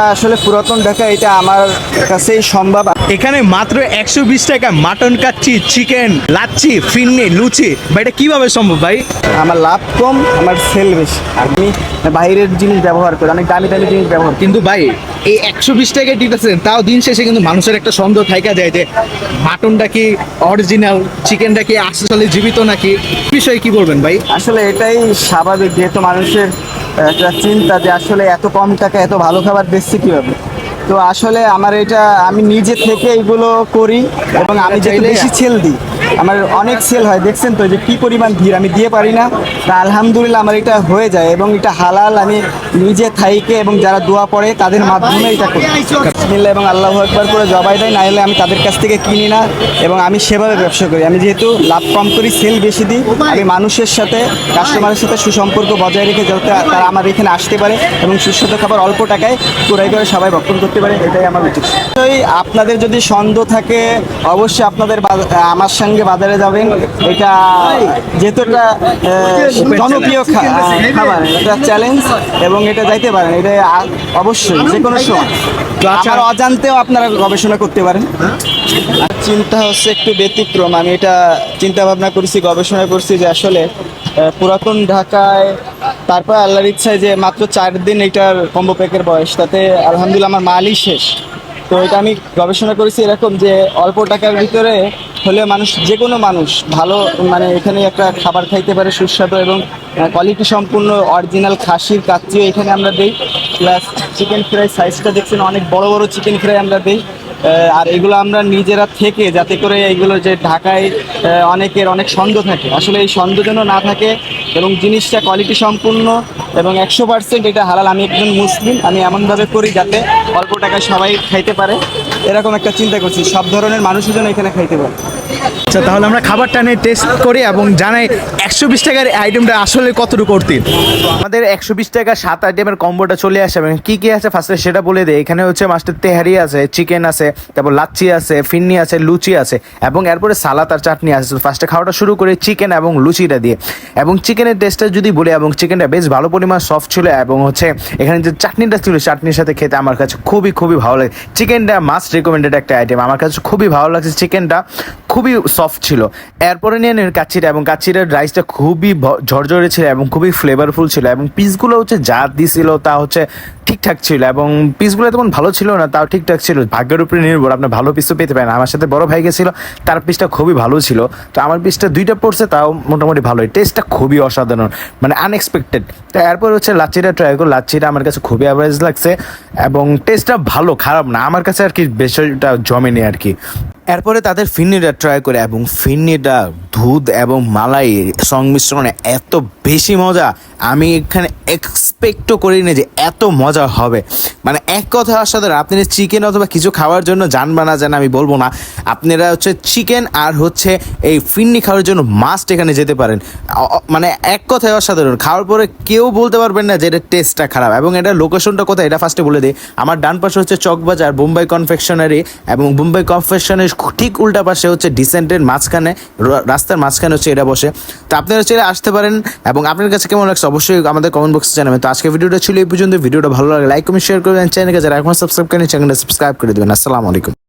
আসলে পুরাতন ঢাকা এটা আমার কাছেই সম্ভব। এখানে মাত্র একশো বিশ টাকা মাটন কাচ্ছি চিকেন লাচ্ছি ফিন্নি লুচি। বা এটা কীভাবে সম্ভব ভাই? আমার লাভ কম আমার সেল বেশি। আমি বাইরের জিনিস ব্যবহার করি অনেক দামি দামি জিনিস ব্যবহার করি। কিন্তু ভাই এই একশো বিশ টাকায় দিতেছেন তাও দিন শেষে কিন্তু মানুষের একটা সন্দেহ থাইকা যায় যে মাটনটা কি অরিজিনাল চিকেনটা কি আসলে জীবিত নাকি? বিষয়ে কি বলবেন ভাই? আসলে এটাই স্বাভাবিক যেহেতু মানুষের একটা চিন্তা যে আসলে এত কম টাকা এত ভালো খাবার দিচ্ছে কীভাবে? তো আসলে আমার এটা আমি নিজে থেকে এইগুলো করি এবং আমি চাইলে- বেশি সেল দিই। আমার অনেক সেল হয়, দেখছেন তো যে কি পরিমাণ ভিড়, আমি দিয়ে পারি না। তা আলহামদুলিল্লাহ আমার এটা হয়ে যায় এবং এটা হালাল, আমি নিজে থাইকে এবং যারা দোয়া পড়ে তাদের মাধ্যমে এটা করি। এবং আল্লাহ একবার করে জবাই দেয় না হলে আমি তাদের কাছ থেকে কিনি না এবং আমি সেভাবে ব্যবসা করি। আমি যেহেতু লাভ কম করি সেল বেশি দিই, আমি মানুষের সাথে কাস্টমারের সাথে সুসম্পর্ক বজায় রেখে যাতে তারা আমার এখানে আসতে পারে এবং সুস্বাদু খাবার অল্প টাকায় ক্রয় করে সবাই ভক্ষণ করতে পারে, এটাই আমার উচিত আপনাদের যদি সন্দেহ থাকে, অবশ্যই আপনাদের আমার সঙ্গে বাজারে যাবেন। এটা যেহেতু একটা জনপ্রিয় খাবার এটা চ্যালেঞ্জ এবং এটা যাইতে পারেন এটা অবশ্যই যে কোনো সময় তো আচ্ছা- অজান্তেও আপনারা গবেষণা করতে পারেন। আর চিন্তা হচ্ছে একটু ব্যতিক্রম আমি এটা চিন্তা ভাবনা করছি গবেষণা করছি যে আসলে পুরাতন ঢাকায় তারপর আল্লাহর ইচ্ছায় যে মাত্র চার দিন এটার কম্বো প্যাকের বয়স তাতে আলহামদুলিল্লাহ আমার মালই শেষ। তো এটা আমি গবেষণা করেছি এরকম যে অল্প টাকার ভিতরে হলে মানুষ যে কোনো মানুষ ভালো মানে এখানে একটা খাবার খাইতে পারে সুস্বাদু এবং কোয়ালিটি সম্পূর্ণ অরিজিনাল খাসির কাচ্চিও এখানে আমরা দিই। প্লাস চিকেন ফ্রাই সাইজটা দেখছেন অনেক বড় বড় চিকেন ফ্রাই আমরা দিই। আর এগুলো আমরা নিজেরা থেকে যাতে করে এইগুলো যে ঢাকায় অনেকের অনেক সন্দেহ থাকে। আসলে এই সন্দেহ যেন না থাকে এবং জিনিসটা কোয়ালিটি সম্পূর্ণ এবং একশো পার্সেন্ট এটা হালাল। আমি একজন মুসলিম, আমি এমনভাবে করি যাতে অল্প টাকায় সবাই খাইতে পারে। এরকম একটা চিন্তা করছি, সব ধরনের মানুষের জন্য এখানে খাইতে পারে। আচ্ছা তাহলে আমরা খাবারটা নিয়ে টেস্ট করি এবং জানাই একশো বিশ টাকার আইটেমটা আসলে কতটুকু করতে আমাদের একশো বিশ টাকা সাত আইটেমের কম্বোটা চলে আসে এবং কী কী আছে? ফার্স্টে সেটা বলে দেয় এখানে হচ্ছে মাস্টার তেহারি আছে চিকেন আছে, তারপর লাচ্ছি আছে, ফিন্নি আছে, লুচি আছে এবং এরপরে সালাদ আর চাটনি আছে। ফার্স্টে খাওয়াটা শুরু করে চিকেন এবং লুচিটা দিয়ে। এবং চিকেনের টেস্টটা যদি বলি এবং চিকেনটা বেশ ভালো পরিমাণ সফট ছিল এবং হচ্ছে এখানে যে চাটনিটা ছিল, চাটনির সাথে খেতে আমার কাছে খুবই খুবই ভালো লাগে। চিকেনটা মাস্ট রিকমেন্ডেড একটা আইটেম আমার কাছে খুবই ভালো লাগছে চিকেনটা খুবই সফট ছিল। এরপরে নিয়ে নেন কাচ্চিটা এবং কাচ্চিটার রাইসটা খুবই ঝরঝরে ছিল এবং খুবই ফ্লেভারফুল ছিল এবং পিসগুলো হচ্ছে যা দিছিল তা হচ্ছে ঠিকঠাক ছিল এবং পিসগুলো তেমন ভালো ছিল না, তাও ঠিকঠাক ছিল। ভাগ্যের উপরে নির্ভর আপনি ভালো পিসও পেতে পারেন। আমার সাথে বড় ভাই গেছিল তার পিসটা খুবই ভালো ছিল। তো আমার পিসটা দুইটা পড়ছে, তাও মোটামুটি ভালোই। টেস্টটা খুবই অসাধারণ মানে আনএক্সপেক্টেড তো এরপর হচ্ছে লাচ্ছিটা ট্রাই করো। লাচ্ছিটা আমার কাছে খুবই অ্যাভারেজ লাগছে এবং টেস্টটা ভালো, খারাপ না। আমার কাছে আর কি বিষয়টা জমেনি আর কি। এরপরে তাদের ফিন্নিটা ট্রাই করে এবং ফিন্নিটা দুধ এবং মালাই সংমিশ্রণে এত বেশি মজা, আমি এখানে এক্সপেক্টও করিনি যে এত মজা হবে। মানে এক কথা অসাধারণ আপনি চিকেন অথবা কিছু খাওয়ার জন্য জানবা না জান আমি বলব না, আপনারা হচ্ছে চিকেন আর হচ্ছে এই ফিন্নি খাওয়ার জন্য মাস্ট এখানে যেতে পারেন। মানে এক কথায় অসাধারণ, খাওয়ার পরে কেউ বলতে পারবেন না যে এটা টেস্টটা খারাপ এবং এটা লোকেশনটা কোথায়, এটা ফার্স্টে বলে দিই। আমার ডান পাশে হচ্ছে চকবাজার বোম্বাই কনফেকশনারি এবং বোম্বাই কনফেকশনের ঠিক উল্টা পাশে হচ্ছে ডিসেন্টের মাঝখানে রা- রাস্তার মাঝখানে হচ্ছে এটা বসে। তো আপনারা চাইলে আসতে পারেন এবং আপনার কাছে কেমন লাগছে অবশ্যই আমাদের কমেন্ট বক্সে জানাবেন। তো আজকে ভিডিওটা ছিল এই পর্যন্ত। ভিডিওটা ভালো লাগে লাইক কমেন্ট শেয়ার করবেন চ্যানেলকে যারা এখন সাবস্ক্রাইব করেন চ্যানেলটা সাবস্ক্রাইব করে দেবেন। আসসালামু আলাইকুম।